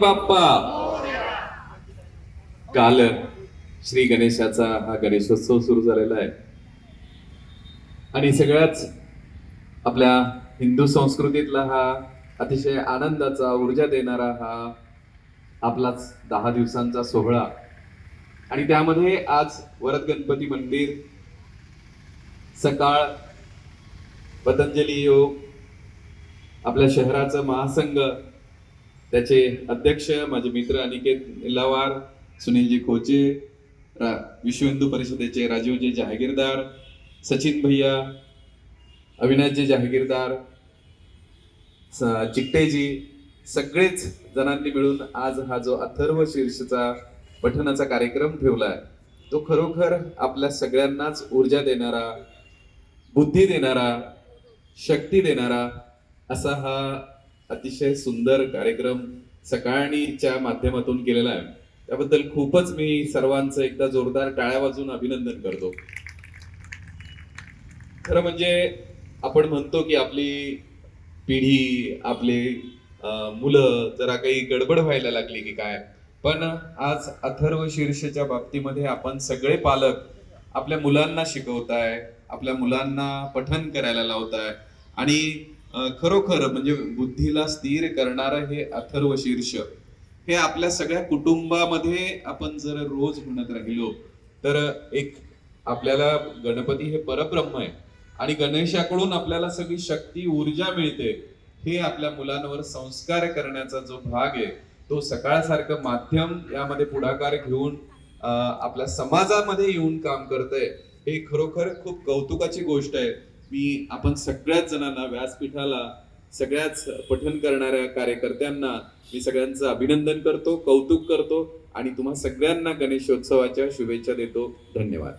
बाप्पा. काल श्री गणेशाचा हा गणेशोत्सव सुरू झालेला आहे. आणि सगळ्याच आपल्या हिंदू संस्कृतीतला हा अतिशय आनंदाचा ऊर्जा देणारा हा आपलाच दहा दिवसांचा सोहळा. आणि त्यामध्ये आज वरद गणपती मंदिर सकाळ पतंजली योग आपल्या शहराचं महासंघ त्याचे अध्यक्ष माझे मित्र अनिकेत निलावार सुनीलजी खोचे रा- विश्व हिंदू परिषदेचे राजीवजी जहागीरदार सचिन भैया अविनाशजी जहागीरदार चिकटेजी सगळेच जणांनी मिळून आज हा जो अथर्व शीर्षचा पठणाचा कार्यक्रम आहे तो खरोखर आपल्या सगळ्यांनाच ऊर्जा देणारा बुद्धी देणारा शक्ती देणारा असा हा अतिशय सुंदर कार्यक्रम सकाळणीच्या माध्यमातून केलेला आहे. त्याबद्दल खूपच मी सर्वांचं एकदा जोरदार टाळ्या वाजून अभिनंदन करतो. खरं म्हणजे आपण म्हणतो की आपली पिढी आपले मुलं जरा काही गडबड व्हायला लागली की काय. पण आज अथर्व शीर्षच्या बाबतीमध्ये आपण सगळे पालक आपल्या मुलांना शिकवताय आपल्या मुलांना पठन करायला लावताय. आणि खरोखर म्हणजे बुद्धीला स्थिर करणारं हे अथर्व शीर्ष हे आपल्या सगळ्या कुटुंबामध्ये आपण जर रोज म्हणत राहिलो तर एक आपल्याला गणपती हे परब्रह्म आहे. आणि गणेशाकडून आपल्याला सगळी शक्ती ऊर्जा मिळते हे आपल्या मुलांवर संस्कार करण्याचा जो भाग आहे तो सकाळसारखं माध्यम यामध्ये पुढाकार घेऊन आपल्या समाजामध्ये येऊन काम करतंय हे खरोखर खूप कौतुकाची गोष्ट आहे. मी आपण सगळ्याच जणांना व्यासपीठाला सगळ्याच पठन करणाऱ्या कार्यकर्त्यांना मी सगळ्यांचं अभिनंदन करतो कौतुक करतो आणि तुम्हा सगळ्यांना गणेशोत्सवाच्या शुभेच्छा देतो. धन्यवाद.